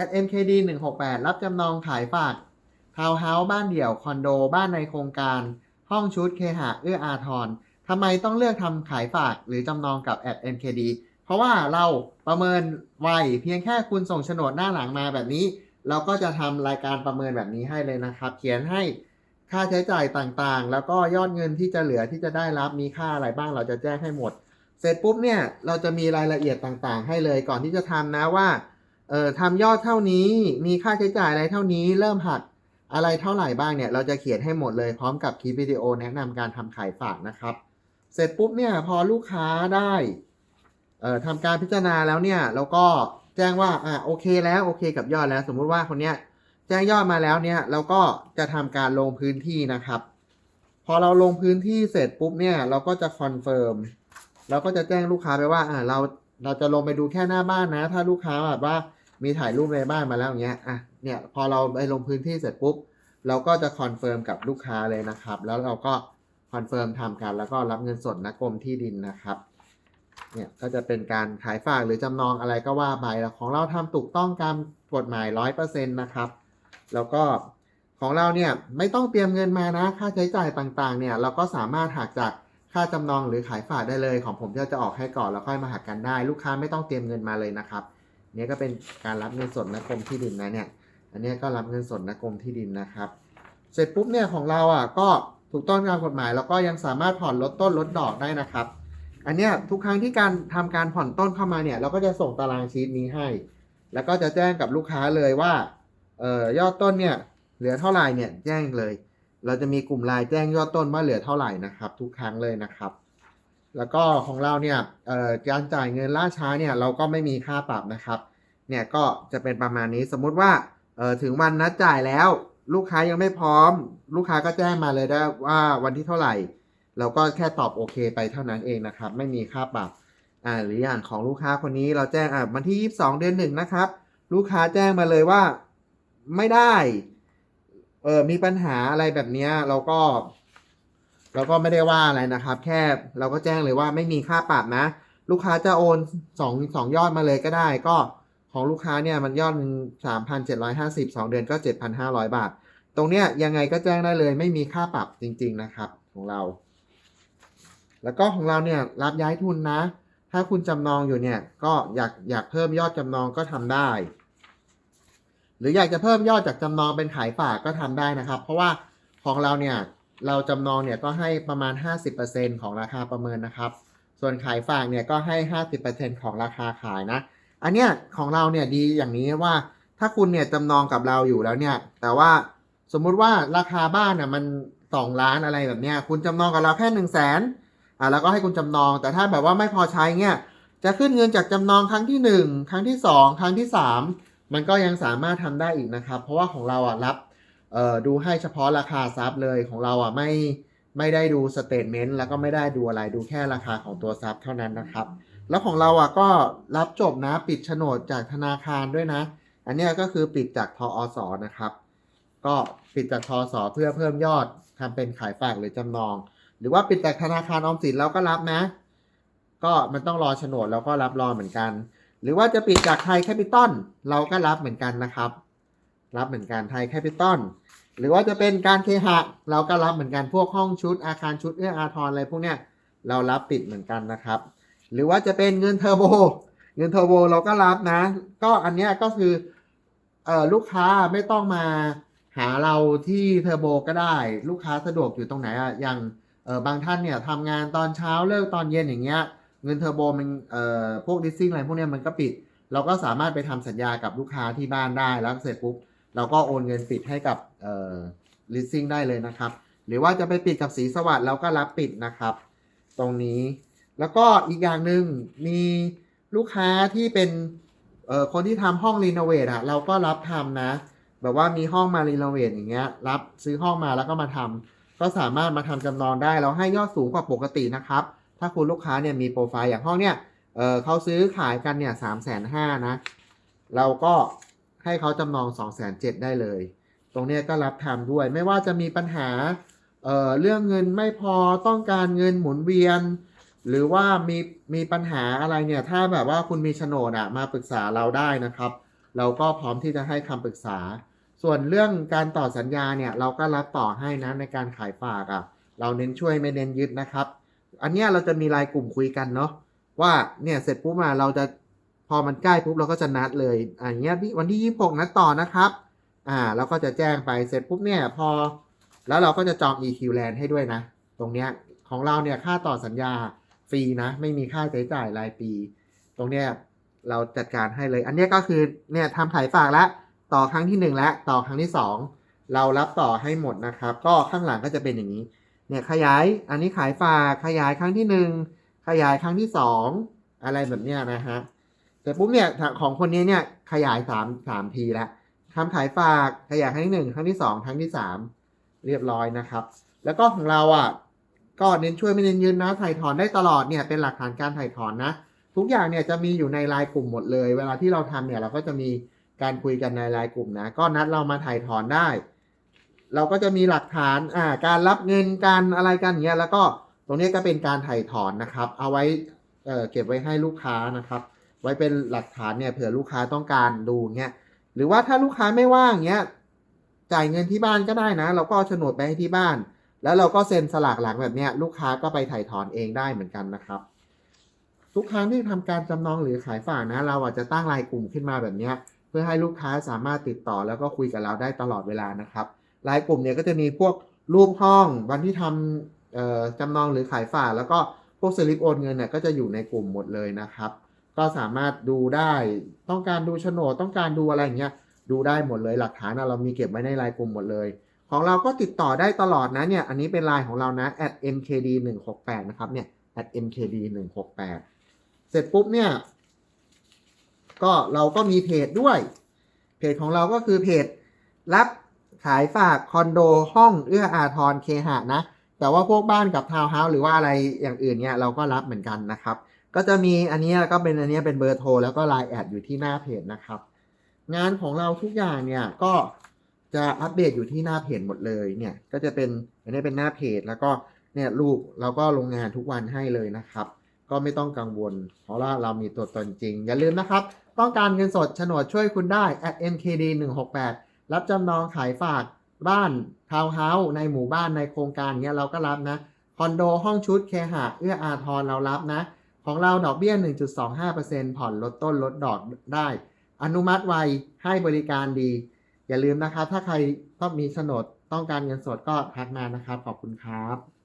at mkd 168รับจำนองขายฝากทาวน์เฮาส์บ้านเดี่ยวคอนโดบ้านในโครงการ ห้องชุดเคหะเอื้ออาทรทำไมต้องเลือกทำขายฝากหรือจำนองกับ at mkd เพราะว่าเราประเมินไวเพียงแค่คุณส่งโฉนดหน้าหลังมาแบบนี้ เราก็จะทำรายการประเมินแบบนี้ให้เลยนะครับ เขียนให้ค่าใช้จ่ายต่างๆ แล้วก็ยอดเงินที่จะเหลือที่จะได้รับมีค่าอะไรบ้างเราจะแจ้งให้หมด เสร็จปุ๊บเนี่ยเราจะมีรายละเอียดต่างๆ ให้เลยก่อนที่จะทำนะว่า เอ่อทำยอดเท่านี้มีค่าใช้จ่ายอะไรเท่านี้ เริ่มหักอะไรเท่าไหร่บ้างเนี่ย เราจะเขียนให้หมดเลยพร้อมกับคลิปวิดีโอแนะนำการทำขายฝากนะครับ เสร็จปุ๊บเนี่ยพอลูกค้าได้เอ่อทำการพิจารณาแล้วเนี่ยเราก็แจ้งว่าอะโอเคแล้วโอเคกับยอดแล้ว สมมุติว่าคนเนี้ยแจ้งยอดมาแล้วเนี่ยเราก็จะทำการลงพื้นที่นะครับ พอเราลงพื้นที่เสร็จปุ๊บเนี่ยเราก็จะคอนเฟิร์มเราก็จะแจ้งลูกค้าไปว่าอ่าเราเราจะลงไปดูแค่หน้าบ้านนะ ถ้าลูกค้าแบบว่า มีถ่ายรูปในบ้านมาแล้วอย่างเงี้ยอะเนี่ยพอเราไปลงพื้นที่เสร็จปุ๊บ เราก็จะคอนเฟิร์มกับลูกค้าเลยนะครับ แล้วเราก็คอนเฟิร์มทำกันแล้วก็รับเงินสดนะกรมที่ดินนะครับเนี่ยก็จะเป็นการขายฝากหรือจำนองอะไรก็ว่าไปแล้วของเราทำถูกต้องตามกฎหมายร้อยเปอร์เซ็นต์นะครับ แล้วก็ของเราเนี่ยไม่ต้องเตรียมเงินมานะ ค่าใช้จ่ายต่างๆ เนี่ยเราก็สามารถหักจากค่าจำนองหรือขายฝากได้เลย ของผมจะจะออกให้ก่อนแล้วค่อยมาหักกันได้ ลูกค้าไม่ต้องเตรียมเงินมาเลยนะครับ เนี่ยก็เป็นการรับเงินสดนะกรมที่ดินนะเนี่ย อันนี้ก็รับเงินสดนะกรมที่ดินนะครับ เสร็จปุ๊บเนี่ยของเราอะก็ถูกต้องตามกฎหมาย แล้วก็ยังสามารถผ่อนลดต้นลดดอกได้นะครับ อันเนี้ยทุกครั้งที่การทำการผ่อนต้นเข้ามาเนี่ย เราก็จะส่งตารางชีตนี้ให้ แล้วก็จะแจ้งกับลูกค้าเลยว่าเอ่อยอดต้นเนี่ยเหลือเท่าไหร่เนี่ยแจ้งเลย เราจะมีกลุ่มไลน์แจ้งยอดต้นว่าเหลือเท่าไหร่นะครับ ทุกครั้งเลยนะครับ แล้วก็ของเราเนี่ยการจ่ายเงินล่าช้าเนี่ยเราก็ไม่มีค่าปรับนะครับ เนี่ยก็จะเป็นประมาณนี้สมมุติว่าถึงวันนัดจ่ายแล้วลูกค้ายังไม่พร้อม ลูกค้าก็แจ้งมาเลยได้ว่าวันที่เท่าไหร่ เราก็แค่ตอบโอเคไปเท่านั้นเองนะครับ ไม่มีค่าปรับอ่าหรืออย่างของลูกค้าคนนี้เราแจ้งอ่าวันที่ 22 เดือนหนึ่งนะครับ ลูกค้าแจ้งมาเลยว่าไม่ได้เออมีปัญหาอะไรแบบนี้เราก็ เราก็ไม่ได้ว่าอะไรนะครับ แค่เราก็แจ้งเลยว่าไม่มีค่าปรับนะ ลูกค้าจะโอนสองสองยอดมาเลยก็ได้ ก็ของลูกค้าเนี่ยมันยอดสามพันเจ็ดร้อยห้าสิบสองเดือนก็เจ็ดพันห้าร้อยบาท ตรงเนี้ยยังไงก็แจ้งได้เลย ไม่มีค่าปรับจริง ๆนะครับของเรา แล้วก็ของเราเนี่ยรับย้ายทุนนะ ถ้าคุณจำนองอยู่เนี่ยก็อยากอยากเพิ่มยอดจำนองก็ทำได้ หรืออยากจะเพิ่มยอดจากจำนองเป็นขายฝากก็ทำได้นะครับ เพราะว่าของเราเนี่ย เราจำนองเนี่ยก็ให้ประมาณ 50%ของราคาประเมินนะครับ ส่วนขายฝากเนี่ยก็ให้ 50%ของราคาขายนะ อันเนี้ยของเราเนี่ยดีอย่างนี้ว่าถ้าคุณเนี่ยจำนองกับเราอยู่แล้วเนี่ย แต่ว่าสมมุติว่าราคาบ้านเนี่ยมันสองล้านอะไรแบบเนี้ยคุณจำนองกับเราแค่หนึ่งแสนอ่าแล้วก็ให้คุณจำนอง แต่ถ้าแบบว่าไม่พอใช้เนี่ยจะขึ้นเงินจากจำนองครั้งที่หนึ่งครั้งที่สองครั้งที่สามมันก็ยังสามารถทำได้อีกนะครับ เพราะว่าของเราอะรับ เอ่อดูให้เฉพาะราคาซับเลยของเราอะไม่ไม่ได้ดูสเตทเมนต์แล้วก็ไม่ได้ดูอะไรดูแค่ราคาของตัวซับเท่านั้นนะครับ แล้วของเราอะก็รับจบนะปิดโฉนดจากธนาคารด้วยนะ อันเนี้ยก็คือปิดจากทออสนะครับ ก็ปิดจากทอสเพื่อเพิ่มยอดทำเป็นขายฝากหรือจำนอง หรือว่าปิดจากธนาคารออมสินเราก็รับนะ ก็มันต้องรอโฉนดเราก็รับรอเหมือนกัน หรือว่าจะปิดจากไทยแคปิตอลเราก็รับเหมือนกันนะครับ รับเหมือนกันไทยแคปิตอล หรือว่าจะเป็นการเคหะเราก็รับเหมือนกันพวกห้องชุดอาคารชุดเอื้ออาทรอะไรพวกเนี้ยเรารับปิดเหมือนกันนะครับ หรือว่าจะเป็นเงินเทอร์โบ เงินเทอร์โบเราก็รับนะ ก็อันเนี้ยก็คือเออลูกค้าไม่ต้องมาหาเราที่เทอร์โบก็ได้ ลูกค้าสะดวกอยู่ตรงไหนอะอย่างเออบางท่านเนี่ยทำงานตอนเช้าเลิกตอนเย็นอย่างเงี้ยเงินเทอร์โบมันเอ่อพวกดิสซิ่งอะไรพวกเนี้ยมันก็ปิด เราก็สามารถไปทำสัญญากับลูกค้าที่บ้านได้แล้วเสร็จปุ๊บ เราก็โอนเงินปิดให้กับเอ่อลิสซิ่งได้เลยนะครับ หรือว่าจะไปปิดกับสีสวัสด์เราก็รับปิดนะครับ ตรงนี้แล้วก็อีกอย่างหนึ่งมีลูกค้าที่เป็นเอ่อคนที่ทำห้องรีโนเวทอะเราก็รับทำนะ แบบว่ามีห้องมารีโนเวทอย่างเงี้ยรับซื้อห้องมาแล้วก็มาทำก็สามารถมาทำจำนองได้เราให้ยอดสูงกว่าปกตินะครับ ถ้าคุณลูกค้าเนี่ยมีโปรไฟล์อย่างห้องเนี่ยเออเขาซื้อขายกันเนี่ยสามแสนห้านะ เราก็ ให้เขาจำนองสองแสนเจ็ดได้เลย ตรงนี้ก็รับทำด้วย ไม่ว่าจะมีปัญหาเเรื่องเงินไม่พอต้องการเงินหมุนเวียน หรือว่ามีมีปัญหาอะไรเนี่ยถ้าแบบว่าคุณมีโฉนดอะมาปรึกษาเราได้นะครับ เราก็พร้อมที่จะให้คำปรึกษา ส่วนเรื่องการต่อสัญญาเนี่ยเราก็รับต่อให้นะในการขายฝากอะ่ะเราเน้นช่วยไม่เน้นยึดนะครับ อันเนี้ยเราจะมีรายกลุ่มคุยกันเนาะว่าเนี่ยเสร็จปุ๊บมาเราจะ อมันใกล้ปุ๊บเราก็จะนัดเลยอ่าอย่างเงี้ยวันที่ 26 นัดต่อนะครับ อ่าเราก็จะแจ้งไปเสร็จปุ๊บเนี่ยพอ แล้วเราก็จะจอง EQ Land ให้ด้วยนะ ตรงเนี้ยของเราเนี่ยค่าต่อสัญญาฟรีนะ ไม่มีค่าใช้จ่ายรายปี ตรงเนี้ยเราจัดการให้เลย อันเนี้ยก็คือเนี่ยทำขายฝากแล้วต่อครั้งที่หนึ่งแล้วต่อครั้งที่สองเรารับต่อให้หมดนะครับ ก็ข้างหลังก็จะเป็นอย่างนี้ เนี่ยขยายอันนี้ขายฝากขยายครั้งที่หนึ่งขยายครั้งที่สองอะไรแบบเนี้ยนะฮะ แต่ปุ๊บเนี่ยของคนนี้เนี่ยขยายสามสามทีแล้วทำขายฝากขยายครั้งที่หนึ่งครั้งที่สองครั้งที่สามเรียบร้อยนะครับ แล้วก็ของเราอะก็เน้นช่วยไม่เน้นยืนนะถ่ายถอนได้ตลอดเนี่ยเป็นหลักฐานการถ่ายถอนนะ ทุกอย่างเนี่ยจะมีอยู่ในไลน์กลุ่มหมดเลย เวลาที่เราทำเนี่ยเราก็จะมีการคุยกันในไลน์กลุ่มนะ ก็นัดเรามาถ่ายถอนได้ เราก็จะมีหลักฐานอ่าการรับเงินการอะไรกันเงี้ยแล้วก็ตรงนี้ก็เป็นการถ่ายถอนนะครับ เอาไว้เเก็บไว้ให้ลูกค้านะครับ ไว้เป็นหลักฐานเนี่ยเผื่อลูกค้าต้องการดูเงี้ยหรือว่าถ้าลูกค้าไม่ว่างเงี้ยจ่ายเงินที่บ้านก็ได้นะ เราก็เอาโฉนดไปให้ที่บ้าน แล้วเราก็เซ็นสลากหลังแบบเนี้ยลูกค้าก็ไปถ่ายถอนเองได้เหมือนกันนะครับ ทุกครั้งที่ทำการจำนองหรือขายฝากนะ เราอาจจะตั้งรายกลุ่มขึ้นมาแบบเนี้ยเพื่อให้ลูกค้าสามารถติดต่อแล้วก็คุยกับเราได้ตลอดเวลานะครับรายกลุ่มเนี่ยก็จะมีพวกรูปห้องวันที่ทำจำนองหรือขายฝากแล้วก็พวกสลิปโอนเงินเนี่ยก็จะอยู่ในกลุ่มหมดเลยนะครับ ก็สามารถดูได้ ต้องการดูโฉนดต้องการดูอะไรอย่างเงี้ย ดูได้หมดเลย หลักฐานอะเรามีเก็บไว้ในรายกลุ่มหมดเลย ของเราก็ติดต่อได้ตลอดนะเนี่ย อันนี้เป็นไลน์ของเรานะ at mkd 1 6 8นะครับ เนี่ย at mkd 1 6 8เสร็จปุ๊บเนี่ย ก็เราก็มีเพจด้วย เพจของเราก็คือเพจรับขายฝากคอนโดห้องเอื้ออาทรเคหะนะ แต่ว่าพวกบ้านกับทาวน์เฮาส์หรือว่าอะไรอย่างอื่นเนี่ยเราก็รับเหมือนกันนะครับ ก็จะมีอันนี้ก็เป็นอันนี้เป็นเบอร์โทรแล้วก็ไลน์แอดอยู่ที่หน้าเพจนะครับ งานของเราทุกอย่างเนี่ยก็จะอัปเดตอยู่ที่หน้าเพจหมดเลยเนี่ยก็จะเป็นอันนี้เป็นหน้าเพจแล้วก็เนี่ยรูปเราก็ลงงานทุกวันให้เลยนะครับ ก็ไม่ต้องกังวล เพราะว่าเรามีตัวตนจริง อย่าลืมนะครับ ต้องการเงินสดโฉนดช่วยคุณได้ at mkd 1 6 8รับจำนองขายฝากบ้านทาวน์เฮาส์ในหมู่บ้านในโครงการเนี้ยเราก็รับนะคอนโดห้องชุดเคหะเอื้ออาทรเรารับนะ ของเราดอกเบี้ย 1.25%ผ่อนลดต้นลดดอกได้ อนุมัติไวให้บริการดี อย่าลืมนะครับ ถ้าใครต้องมีโฉนดต้องการเงินสดก็ทักมานะครับ ขอบคุณครับ